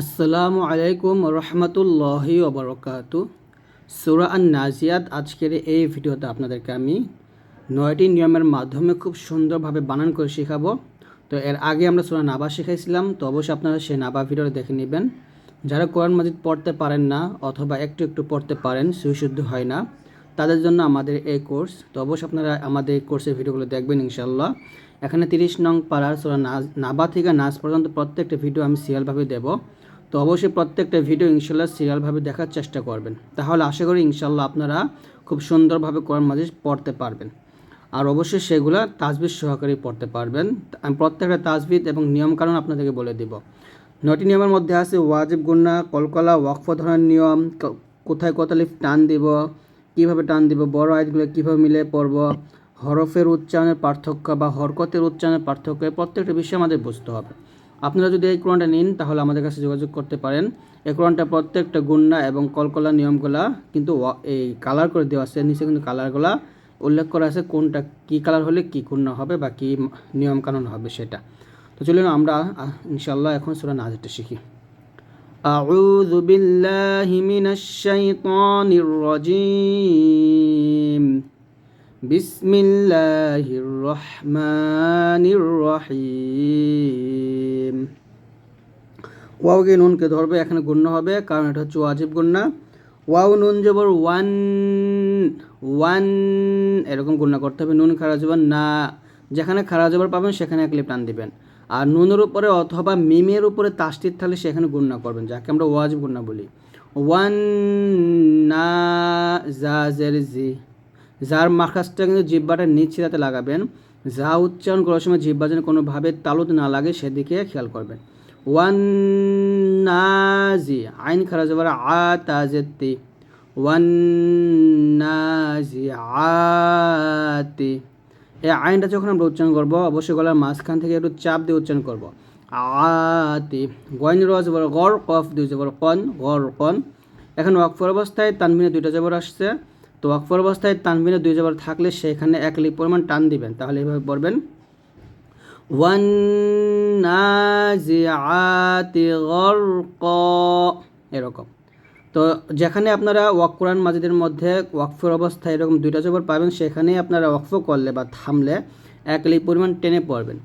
আসসালামু আলাইকুম রহমতুল্লাহি ওবরকাতু সুরা আন নাজিয়াত আজকের এই ভিডিওতে আপনাদেরকে আমি নয়টি নিয়মের মাধ্যমে খুব সুন্দরভাবে বানান করে শেখাবো। তো এর আগে আমরা সুরা নাবা শিখাইছিলাম, তো অবশ্যই আপনারা সেই নাবা ভিডিওটা দেখে নেবেন। যারা কোরআন মাজিদ পড়তে পারেন না অথবা একটু একটু পড়তে পারেন, সুশুদ্ধ হয় না, তাদের জন্য আমাদের এই কোর্স। তো অবশ্যই আপনারা আমাদের এই কোর্সের ভিডিওগুলো দেখবেন ইনশাল্লাহ এখানে তিরিশ নং পাড়ার সুরা নাজ নাবা থেকে নাচ পর্যন্ত প্রত্যেকটা ভিডিও আমি সিরিয়ালভাবে দেবো। তো অবশ্যই প্রত্যেকটা ভিডিও ইনশাল্লাহ সিরিয়ালভাবে দেখার চেষ্টা করবেন। তাহলে আশা করি ইনশাল্লাহ আপনারা খুব সুন্দরভাবে কোরআন মাজিদ পড়তে পারবেন। আর অবশ্যই সেগুলো তাজবিদ সহকারে পড়তে পারবেন। আমি প্রত্যেকটা তাজবিদ এবং নিয়মকানুন আপনাদেরকে বলে দিব। নয়টি নিয়মের মধ্যে আছে ওয়াজিব গুন্না কলকলা, ওয়াকফ ধরনের নিয়ম কোথায় কত লিফ টান দিব, কীভাবে টান দিব, বড় আয়াতগুলো কীভাবে মিলে পড়ব, হরফের উচ্চারণের পার্থক্য বা হরকতের উচ্চারণের পার্থক্য প্রত্যেকটা বিষয় আমাদের বুঝতে হবে। আপনারা যদি এই কোরআনটা নিন তাহলে আমাদের কাছে যোগাযোগ করতে পারেন এই কোরআনটা প্রত্যেকটা গুন্না এবং কলকলা নিয়মগুলা কিন্তু ওয়া- এই কালার করে দেওয়া আছে নিচে কিন্তু কালারগুলা উল্লেখ করা আছে কোনটা কি কালার হলে কি গুন্না হবে বা কী নিয়ম কানুন হবে সেটা তো চলুন আমরা আহ, ইনশাল্লাহ এখন সুরা নাজিরটা শিখি أعوذ بالله من الشيطان الرجيم বিসমিল্লাহির রহমানির রহিম ওয়াওকে নুনকে ধরবে, এখানে গুণ্য হবে, কারণ এটা হচ্ছে ওয়াজিব গণ্যা ওয়াও নুন জবর ওয়ান ওয়ান, এরকম গণ্য করতে হবে, নুন খারা জবর না। যেখানে খারা জবর পাবেন, সেখানে এক লিপ টান দিবেন। আর নুনের উপরে অথবা মিমের উপরে তাস্তির থাকলে সেখানে গণ্য করবেন, যাকে আমরা ওয়াজিব গণ্যা বলি। ওয়ান না জা জের জি। যার মাখাসটা কিন্তু জিব্বাটা নিচে যাতে লাগাবেন, যা উচ্চারণ করার সময় জিব্বা যেন কোনোভাবে তালুত না লাগে, সেদিকে খেয়াল করবেন। ওয়ান নাজি, আইন খারাজ যাবার আ তাজেতি ওয়ান আতি এই আইনটা যখন আমরা উচ্চারণ করব, অবশ্যই গলার মাঝখান থেকে একটু চাপ দিয়ে উচ্চারণ করব। আতি গয়ন রজ বড় গড়, কফ দুই জবর কন, গড় কন। এখন ওয়াকফর অবস্থায় তানবিনে দুইটা জবর আসছে। তো ওয়াকফর অবস্থায় তানবিনে দুই জবর থাকলে সেখানে এক লিপ পরিমাণ টান দিবেন। তাহলে এইভাবে পড়বেন। গরকা। এরকম। তো যেখানে আপনারা ওয়াক কোরআন মাজিদের মধ্যে ওয়াকফের অবস্থায় এরকম দুইটা জবর পাবেন, সেখানেই আপনারা ওয়াকফ করলে বা থামলে এক লিপ পরিমাণ টেনে পড়বেন।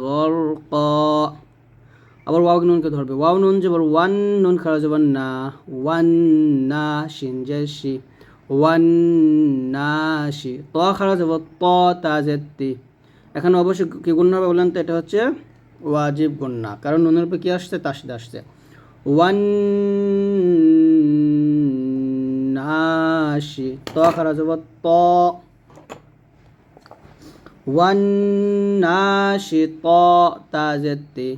গরকা। আবার ওয়াও নুনকে ধরবে। ওয়াও নুন জবর ওয়ান নুন খারা জবর না, ওয়ান না শিন জেসি ওয়ান নাশি ত খারা যাব, ত তাজেতি এখানে অবশ্যই কি গুণ হবে বললেন তো? এটা হচ্ছে ওয়াজিব গুন্না কারণ নুনের উপরে কি আসছে? তাসিদ আসছে। ওয়ান নাশি ত খারা যাব, ত। ওয়ান নাশি ত তাজেতি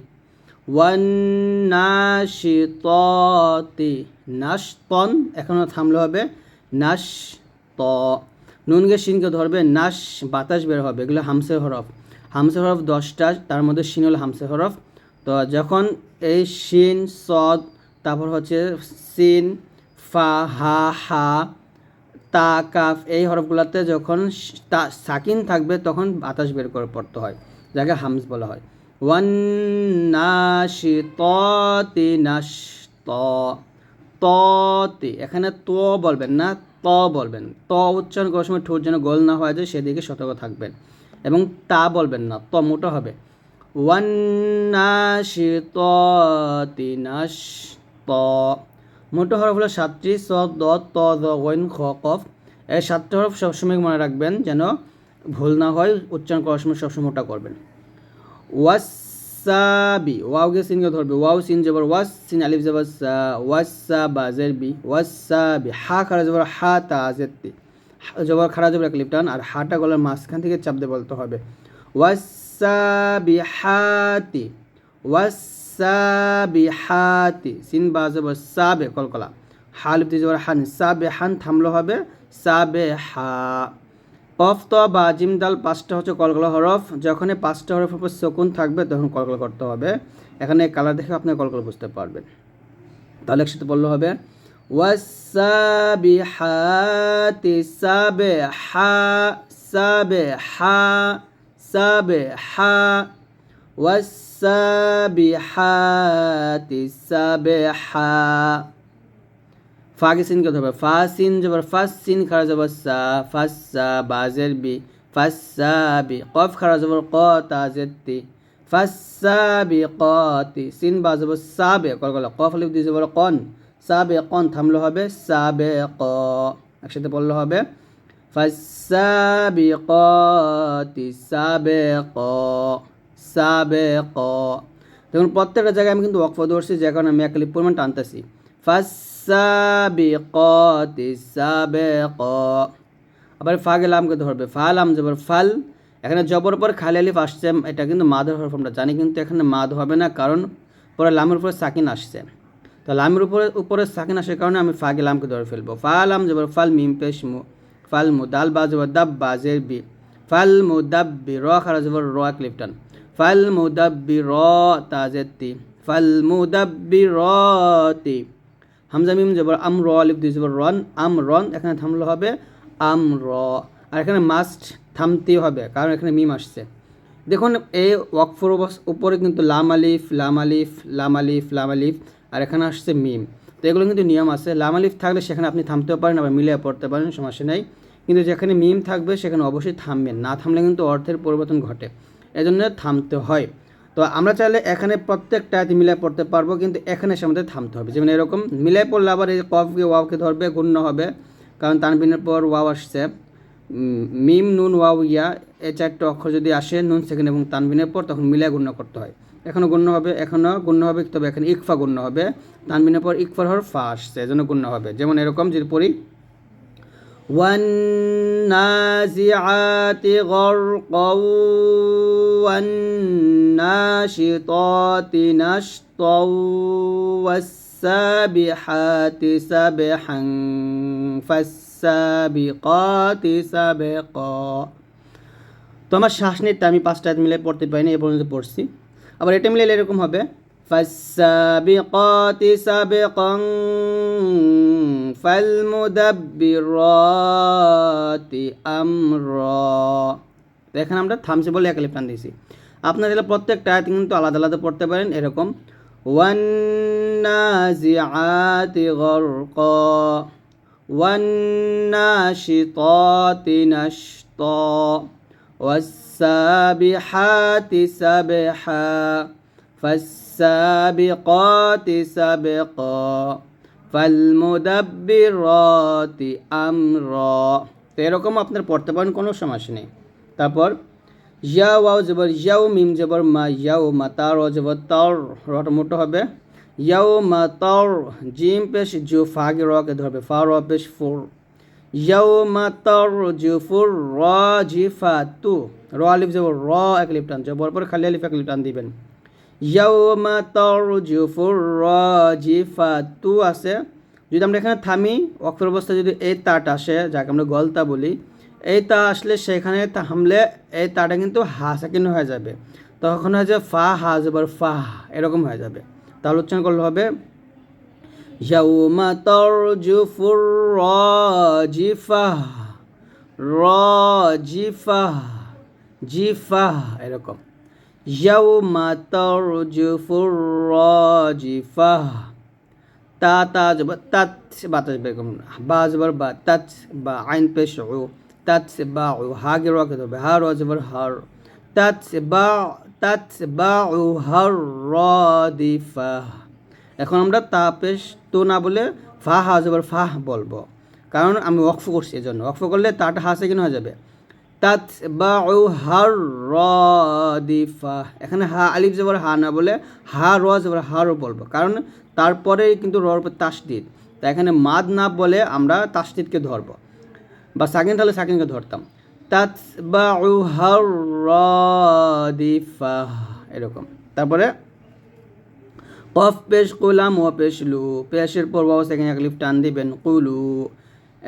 ওয়ান নাশি ততি নাশতন, এখনও থামলে হবে নাশ ত নুনকে শিনকে ধরবে, নাশ, বাতাস বের হবে, এগুলো হামসের হরফ। হামসের হরফ দশটা, তার মধ্যে শিন হল হামসের হরফ। তো যখন এই শিন, সদ, তারপর হচ্ছে সিন, ফা, হা হা, তা, কাফ, এই হরফগুলোতে যখন সাকিন থাকবে, তখন বাতাস বের করে পড়তে হয়, যাকে হামস বলা হয়। ওয়ান নাশি ততি, এখানে ত বলবেন না, ত বলবেন। ত উচ্চারণ করার সময় ঠোঁট যেন গোল না হয়ে যায়, সেদিকে সতর্ক থাকবেন। এবং তা বলবেন না, ত মোটা হবে। ওয়ান নাশি ততি ত মোটো হরফ হলো সাতটি, স, দ, ত দ খ, কফ। এই সাতটি হরফ সবসময় মনে রাখবেন যেন ভুল না হয়, উচ্চারণ করার সময় সবসময় মোটা করবেন। ওয়াসাবি, ওয়াও কে সিন কে ধরবে। ওয়াও সিন জবর ওয়াস, সিন আলিফ জবর সা ওয়াসা বা জের বি ওয়াসাবি, হা খারা জবর হা তা জেতি জবর খারা জবর এক টান, আর হাটা গলার মাঝখান থেকে চাপ দিয়ে বলতে হবে। ওয়াসাবি হাতি ওয়াসাবি হাতি, সিন বা জবর সাবে কলকলা। হালিফ জবর হান সাবে হান থামলো হবে, সাবে হা। কফ ত বা জিম পাঁচটা হচ্ছে কলকলা হরফ। যখন পাঁচটা হরফের উপর শকুন থাকবে, তখন কলকলা করতে হবে। এখানে কালার দেখে আপনি কলকলা বুঝতে পারবেন। তাহলে একসাথে বললে হবে ওয়াসাবিহাতি সাবিহা সাবিহা সাবিহা ওয়াসাবিহাতি সাবিহা ফাকে সিন করতে হবে ফা সিন জবর ফাস সিন খারা জবর সা, ফাস সা বাজের বি, ফাস সা বি, কফ খারা জবর ক তাজের তি, ফাস সা বি কতি সিন বা জবর সাবে কল কল কফ লিপ দিয়ে জবর কন সাবে কন থামলো হবে সাবে ক, একসাথে বললে হবে সা বি কতি সাবে ক ক। দেখুন, প্রত্যেকটা জায়গায় আমি কিন্তু ওয়াকফ ধরছি যে কারণে আমি এক লিপ পরিমাণ টানতেছি। আবার ফা গেলামকে ধরবে। ফালাম জবর ফাল, এখানে জবর পর খালি আলিফ আসছে, এটা কিন্তু মাদের হরফ আমরা জানি কিন্তু এখানে মাদ হবে না, কারণ পরে লামের উপরে সাকিন আসছে। তো লামের উপরে উপরে সাকিন আসার কারণে আমি ফা গেলামকে ধরে ফেলব। ফালাম জবর ফাল মিম পেশ মু, ফাল মু দাল বা জবর দাব বাজের বি, ফাল মু দাব্বি র খারা জবর র এক ফাল মু দাব্বি র তাজের তি, ফাল মু দাব্বি র তি। হামজা মিম জবর আম র আলিফ দুই জবর রন, আম রন, এখানে থামলে হবে আম র আর এখানে মাস্ট থামতেই হবে, কারণ এখানে মিম আসছে। দেখুন, এই ওয়াকফুর উপরে কিন্তু লাম আলিফ লাম আলিফ লাম আলিফ লাম আলিফ, আর এখানে আসছে মিম। তো এগুলো কিন্তু নিয়ম আছে। লাম আলিফ থাকলে সেখানে আপনি থামতেও পারেন, আবার মিলিয়ে পড়তে পারেন, সমস্যা নেই। কিন্তু যেখানে মিম থাকবে, সেখানে অবশ্যই থামবেন। না থামলে কিন্তু অর্থের পরিবর্তন ঘটে। এজন্য থামতে হয়। তো আমরা চাইলে এখানে প্রত্যেকটা মিলাই পড়তে পারব, কিন্তু এখানে সে আমাদের থামতে হবে। যেমন এরকম মিলাই পড়লে আবার এই কফকে ওয়াওকে ধরবে গুণ্য হবে, কারণ তানবিনের পর ওয়াও আসছে। মিম, নুন, ওয়াও, ইয়া এই চারটে অক্ষর যদি আসে, নুন সেকেন্ড এবং তানবিনের পর, তখন মিলাই গুণ্য করতে হয়। এখনও গুণ্য হবে এখনও গুণ্য হবে, তবে এখানে ইকফা গুণ্য হবে। তানবিনের পর ইকফার হর ফা আসছে, এজন্য গুণ্য হবে। যেমন এরকম, যদি পড়ি والنازعات غرقا والناشطات نشطا والسابحات سبحا فالسابقات سبقا তো আমার শ্বাস নিতে আমি পাঁচটা মিলে পড়তে পারিনি এ পর্যন্ত পড়ছি আবার এটা মিলে এরকম হবে فالسابقات سبقا فالمدبرات أمرا এখানে আমরা থামছে বলে এক লিপ্টান দিয়েছি আপনার এগুলো প্রত্যেকটা আয়াত কিন্তু আলাদা আলাদা পড়তে পারেন এরকম والنازعات غرقا والناشطات نشطا والسابحات سبحا فالسابقات سبقا فالمدبرات أمرا তো এরকম আপনার পড়তে পারেন কোনো সমস্যা নেই তারপর ইয়া ওয়াও জবর ইয়াও মিম জবর মা ইয়াও মা তার ও জবর তর রটা মোটো হবে ইয়াও মা তর জিম পেশ জু ফাগে রকে ধরবে ফা র পেশ ফুর ইয়াও মা তর জু ফুর র জি ফা তু র আলিফ জবর র এক লিপটান জবর পর খালি আলিফ এক লিপটান দিবেন ইয়াউমা তরজুফুর রাজিফাতু আছে। যদি আমরা এখানে থামি অক্ষর অবস্থায় যদি এই তাট আসে, যাকে আমরা গলতা বলি, এই তা আসলে সেখানে থামলে এই তাটা কিন্তু হা সাকিন হয়ে যাবে। তখন হয়ে যাবে ফা, হা জবর ফা, এরকম হয়ে যাবে। তাহলে উচ্চারণ করলে হবে, ইয়াউমা তরজুফুর রাজিফা রাজিফা, জিফা, এরকম। ইয়াউমা তরজুফুর রাজিফা তা তা বাতাস বেগম বা জবর বা তাত বা আইন পেশ ও তাত বা ও হা গে রকে ধরবে হা র জবর তাত বা তাত বা ও হার রাদিফা এখন আমরা তা পেশ তো না বলে ফা, হা, জবর ফাহ বলব। কারণ আমি ওয়াকফ করছি এজন্য। ওয়াকফ করলে তাটা হাসে কিনা হয়ে যাবে। তাত বা এখানে হা আলিফ জবর হা না বলে হা র জবর হারও বলব। কারণ তারপরে কিন্তু রর উপর তাসদিদ। তা এখানে মাদ না বলে আমরা তাসদিদকে ধরবো। বা সাকিন তাহলে সাকিনকে ধরতাম। তাত বা এরকম। তারপরে কফ পেশ কুলাম ও পেশ লু। পেশের পর বাবা সেখানে এক লিফ টান দিবেন। কুলু।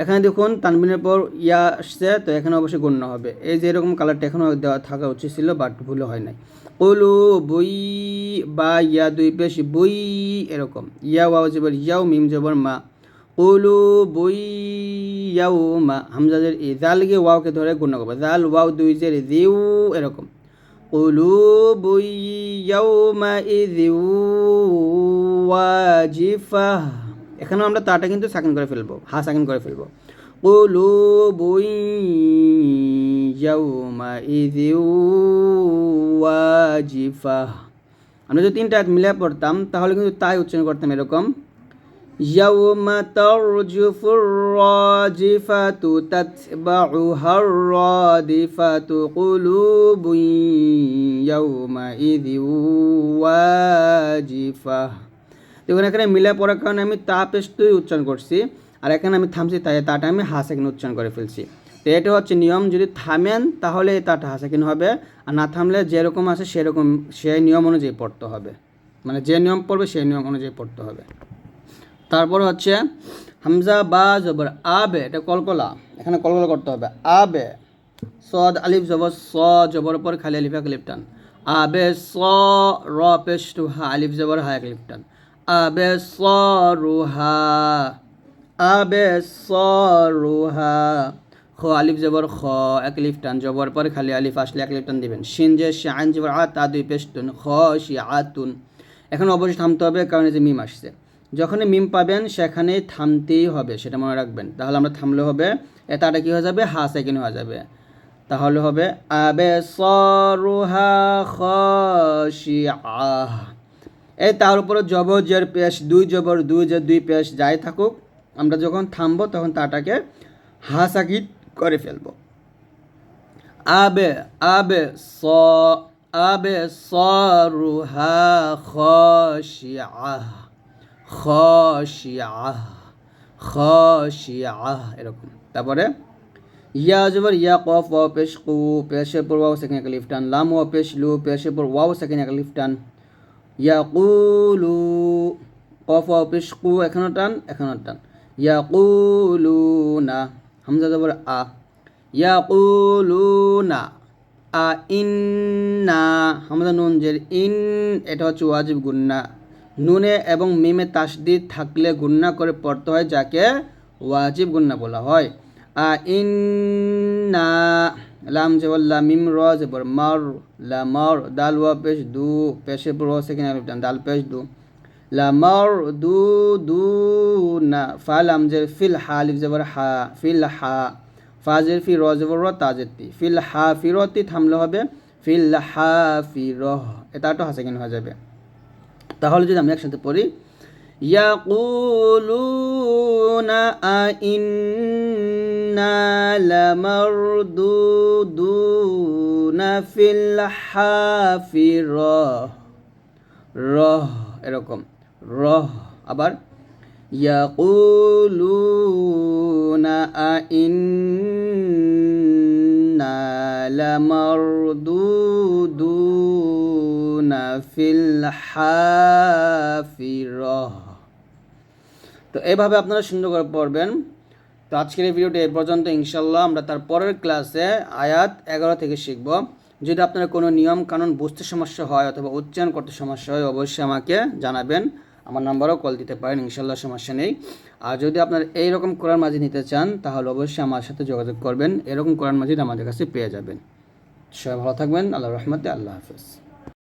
এখানে দেখুন, তানবিনের পর ইয়া আসছে, তো এখানে অবশ্যই গণ্য হবে। এই যে এরকম কালারটা এখনও দেওয়া থাকা উচিত ছিল বাট ভুল হয় নাই। ওলো, বই, বা ইয়া দুই পেশ, বই, এরকম। ইয়া ওয়া জবর, ইয়াও মিম জবর, মা। কলু বই, ইয়াও, মা। হামজাদের এই জালকে ওয়াওকে ধরে গণ্য করবে। জাল, ওয়াও, দুই যে জিউ, এরকম। ওলো, বই, ইয়াও, মা, ই ওয়া ওয়াজিফা। এখানেও আমরা তাটা কিন্তু সাকিন করে ফেলবো হা সাকিন করে ফেলবো قلوب يومئذ واجفة আমরা যদি তিনটা আয়াত মিলে পড়তাম তাহলে কিন্তু তাই উচ্চারণ করতাম এরকম يوم ترجف الراجفة تتبعها الرادفة قلوب يومئذ واجفة দেখুন, এখানে মিলে পড়ার কারণে আমি তা পেস্টই উচ্চারণ করছি, আর এখানে আমি থামছি তাই তাটা আমি হাস এখানে উচ্চারণ করে ফেলছি। তো এটা হচ্ছে নিয়ম, যদি থামেন তাহলে তাটা হাসাকিন হবে, আর না থামলে যেরকম আছে সেরকম, সেই নিয়ম অনুযায়ী পড়তে হবে। মানে যে নিয়ম পড়বে সেই নিয়ম অনুযায়ী পড়তে হবে। তারপর হচ্ছে হামজা বা জবর, আবে, এটা কলকলা, এখানে কলকলা করতে হবে। আবে, সদ, আলিফ, জবর, স, জবর পর খালি আলিফ এক লিফটান আবে, স, র টু হা, আলিফ, জবর হা এক লিফটান আবে স রুহা আবে স রুহা খ, আলিফ জবর খ, এক লিফটান জবর পর খালি আলিফ আসলে এক লিফটান দিবেন। শিন যে শান জবর আ, তা দুই পেস্টুন খ শি আতুন এখন অবশ্যই থামতে হবে, কারণ এই যে মিম আসছে। যখনই মিম পাবেন, সেখানেই থামতেই হবে, সেটা মনে রাখবেন। তাহলে আমরা থামলে হবে এটাটা কি হয়ে যাবে? হা সেকেন্ড হয়ে যাবে। তাহলে হবে আবে সরুহা খশিআহ এই তার উপরে জবর জের পেশ, দুই জবর, দুই জের, দুই পেশ যাই থাকুক, আমরা যখন থামবো তখন তাটাকে হা সাকিট করে ফেলব। আবে আবে স, আবে সরুহা খশিআহ খশিয়াহ খশিয়াহ এরকম। তারপরে ইয়া জবর, ইয়া কফ ওয়াও পেশ কু, পেশের পর ওয়াও সেকেন্ড এক লিফটান লাম ও পেশ, লু, পেশের পর ওয়াও সেকেন্ড এক লিফটান ইয়া কুলু কফ ওয়াও পেশ কু এখানে টান এখানে টান। ইয়া কুলু না হামজা জবর আ। ইয়া কুলু না আ ইন্না, হামজা নুন জের ইন, এটা হচ্ছে ওয়াজিব গুন্না। নুনে এবং মিমে তাসদিদ থাকলে গুন্না করে পড়তে হয়, যাকে ওয়াজিব গুন্না বলা হয়। আ ইন্না লাম জবল্লা মিম র জবর মর, লা মর, দাল ওয়া পেশ দু, পেশে পর সেকেন্ড আলিফ টান দাল পেশ দু। লা মর দু দু, না, ফা, লাম জে ফিল হা আলিফ জবর হা, ফিল হা। ফাজের ফি, র জবর র তাজের তি। ফিল হা ফিরতি থামলে হবে, ফিল হা, ফি রহ এটা একটা হাসেকিন হয়ে যাবে। তাহলে যদি আমি একসাথে পড়ি يقولون أئنا لمردودون في الحافرة রহ এরকম রহ আবার يقولون أئنا لمردودون في الحافرة তো এইভাবে আপনারা সুন্দর করে পড়বেন। তো আজকের এই ভিডিওটি এ পর্যন্ত ইনশাল্লাহ আমরা তার পরের ক্লাসে আয়াত এগারো থেকে শিখব। যদি আপনার কোনো নিয়ম কানুন বুঝতে সমস্যা হয় অথবা উচ্চারণ করতে সমস্যা হয়, অবশ্যই আমাকে জানাবেন। আমার নাম্বারও কল দিতে পারেন ইনশাল্লাহ সমস্যা নেই। আর যদি আপনার এইরকম কোরআন মাজিদ নিতে চান, তাহলে অবশ্যই আমার সাথে যোগাযোগ করবেন। এরকম কোরআন মাজিদ আমাদের কাছে পেয়ে যাবেন। সবাই ভালো থাকবেন। আল্লাহ রহমতে আল্লাহ হাফেজ।